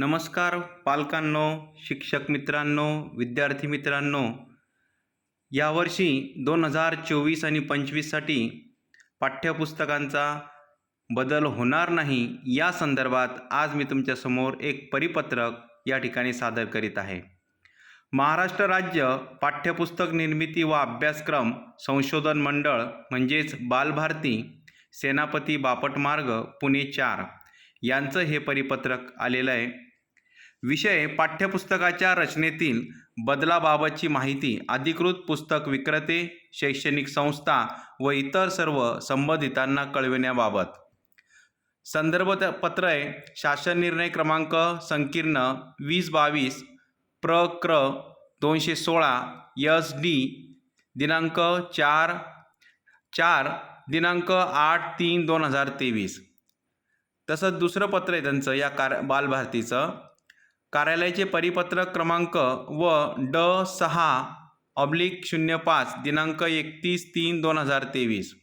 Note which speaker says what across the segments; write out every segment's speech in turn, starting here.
Speaker 1: नमस्कार पालकांनो शिक्षक मित्रांनो विद्यार्थी मित्रांनो. यावर्षी दोन हजार चोवीस आणि पंचवीससाठी पाठ्यपुस्तकांचा बदल होणार नाही या संदर्भात आज मी तुमच्यासमोर एक परिपत्रक या ठिकाणी सादर करीत आहे. महाराष्ट्र राज्य पाठ्यपुस्तक निर्मिती व अभ्यासक्रम संशोधन मंडळ म्हणजेच बालभारती सेनापती बापट मार्ग पुणे चार यांचं हे परिपत्रक आलेलं आहे. विषय पाठ्यपुस्तकाच्या रचनेतील बदलाबाबतची माहिती अधिकृत पुस्तक विक्रेते शैक्षणिक संस्था व इतर सर्व संबंधितांना कळविण्याबाबत. संदर्भ त- पत्र आहे. शासन निर्णय क्रमांक संकीर्ण वीस बावीस प्र. क्र. दोनशे सोळा यस डी दिनांक चार चार दिनांक आठ तीन दोन हजार तेवीस. तसंच दुसरं पत्र आहे त्यांचं या कार बालभारतीचं. कार्यालयाचे परिपत्रक क्रमांक व ड सहा ऑब्लिक शून्य पाच दिनांक एकतीस तीन दोन हजार तेवीस.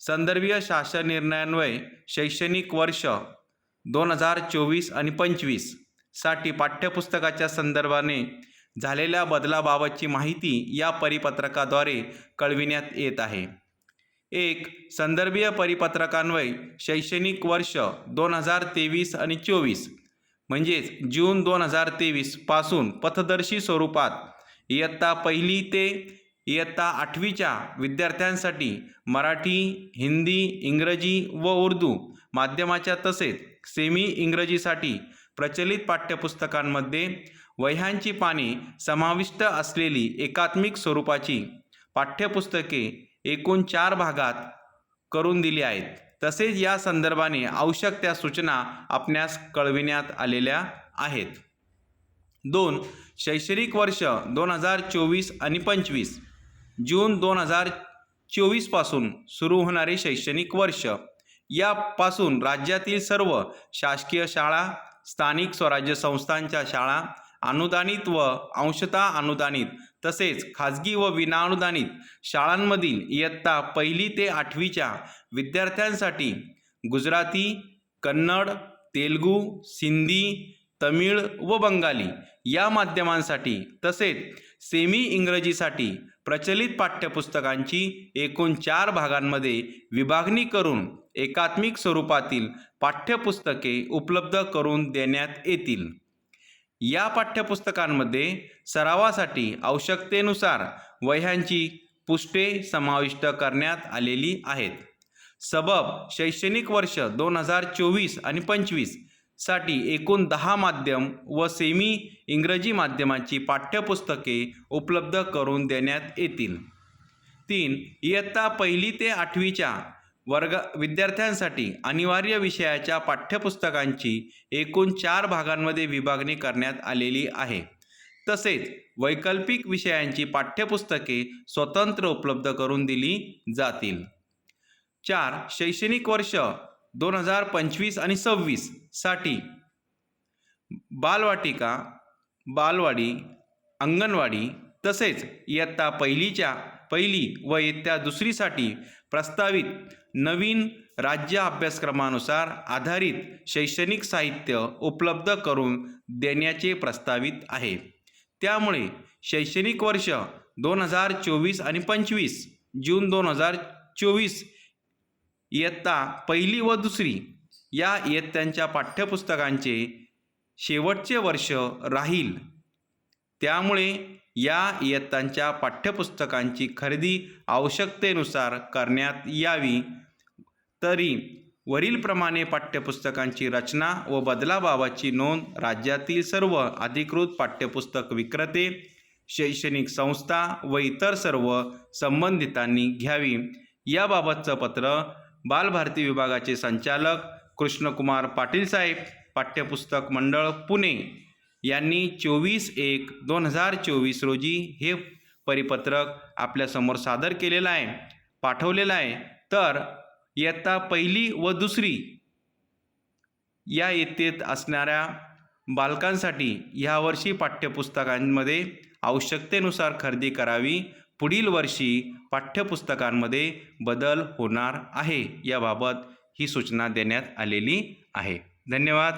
Speaker 1: संदर्भीय शासन निर्णयान्वये शैक्षणिक वर्ष दोन हजार चोवीस आणि पंचवीससाठी पाठ्यपुस्तकाच्या संदर्भाने झालेल्या बदलाबाबतची माहिती या परिपत्रकाद्वारे कळविण्यात येत आहे. एक संदर्भीय परिपत्रकान्वये शैक्षणिक वर्ष दोन हजार तेवीस आणि चोवीस म्हणजेच जून दोन हजार तेवीसपासून पथदर्शी स्वरूपात इयत्ता पहिली ते इयत्ता आठवीच्या विद्यार्थ्यांसाठी मराठी हिंदी इंग्रजी व उर्दू माध्यमाच्या तसेच सेमी इंग्रजीसाठी प्रचलित पाठ्यपुस्तकांमध्ये वह्यांची पाने समाविष्ट असलेली एकात्मिक स्वरूपाची पाठ्यपुस्तके एकूण चार भागात करून दिली आहेत. तसेच या संदर्भाने आवश्यक त्या सूचना आपणास कळविण्यात आलेल्या आहेत. दोन शैक्षणिक वर्ष दोन हजार चोवीस आणि पंचवीस जून दोन हजार चोवीसपासून सुरू होणारे शैक्षणिक वर्ष यापासून राज्यातील सर्व शासकीय शाळा स्थानिक स्वराज्य संस्थांच्या शाळा अनुदानित व अंशतः अनुदानित तसेच खाजगी व विनाअनुदानित शाळांमधील इयत्ता पहिली ते आठवीच्या विद्यार्थ्यांसाठी गुजराती कन्नड तेलगू सिंधी तमिळ व बंगाली या माध्यमांसाठी तसेच सेमी इंग्रजीसाठी प्रचलित पाठ्यपुस्तकांची एकूण चार भागांमध्ये विभागणी करून एकात्मिक स्वरूपातील पाठ्यपुस्तके उपलब्ध करून देण्यात येतील. या पाठ्यपुस्तकांमध्ये सरावासाठी आवश्यकतेनुसार वह्यांची पुष्टे समाविष्ट करण्यात आलेली आहेत. सबब शैक्षणिक वर्ष दोन हजार चोवीस आणि पंचवीससाठी एकूण दहा माध्यम व सेमी इंग्रजी माध्यमाची पाठ्यपुस्तके उपलब्ध करून देण्यात येतील. तीन इयत्ता पहिली ते आठवीच्या वर्ग विद्यार्थ्यांसाठी अनिवार्य विषयाच्या पाठ्यपुस्तकांची एकूण चार भागांमध्ये विभागणी करण्यात आलेली आहे. तसेच वैकल्पिक विषयांची पाठ्यपुस्तके स्वतंत्र उपलब्ध करून दिली जातील. चार शैक्षणिक वर्ष दोन हजार पंचवीस आणि सव्वीससाठी बालवाटिका बालवाडी अंगणवाडी तसेच इयत्ता पहिलीच्या पहिली व इयत्ता दुसरीसाठी प्रस्तावित नवीन राज्य अभ्यासक्रमानुसार आधारित शैक्षणिक साहित्य उपलब्ध करून देण्याचे प्रस्तावित आहे. त्यामुळे शैक्षणिक वर्ष दोन हजार चोवीस आणि पंचवीस जून दोन हजार चोवीस इयत्ता पहिली व दुसरी या इयत्तांच्या पाठ्यपुस्तकांचे शेवटचे वर्ष राहील. त्यामुळे या इयत्तांच्या पाठ्यपुस्तकांची खरेदी आवश्यकतेनुसार करण्यात यावी. तरी वरीलप्रमाणे पाठ्यपुस्तकांची रचना व बदलाबाबतची नोंद राज्यातील सर्व अधिकृत पाठ्यपुस्तक विक्रेते शैक्षणिक संस्था व इतर सर्व संबंधितांनी घ्यावी. याबाबतचं पत्र बालभारती विभागाचे संचालक कृष्णकुमार पाटील साहेब पाठ्यपुस्तक मंडळ पुणे. यांनी चोवीस एक दोन हजार चोवीस रोजी हे परिपत्रक आपल्यासमोर सादर केलेलं आहे पाठवलेलं आहे. तर इयत्ता पहिली व दुसरी या इयत्तेत असणाऱ्या बालकांसाठी ह्यावर्षी पाठ्यपुस्तकांमध्ये आवश्यकतेनुसार खरेदी करावी पुढील वर्षी पाठ्यपुस्तकांमध्ये बदल होणार आहे याबाबत ही सूचना देण्यात आलेली आहे. धन्यवाद.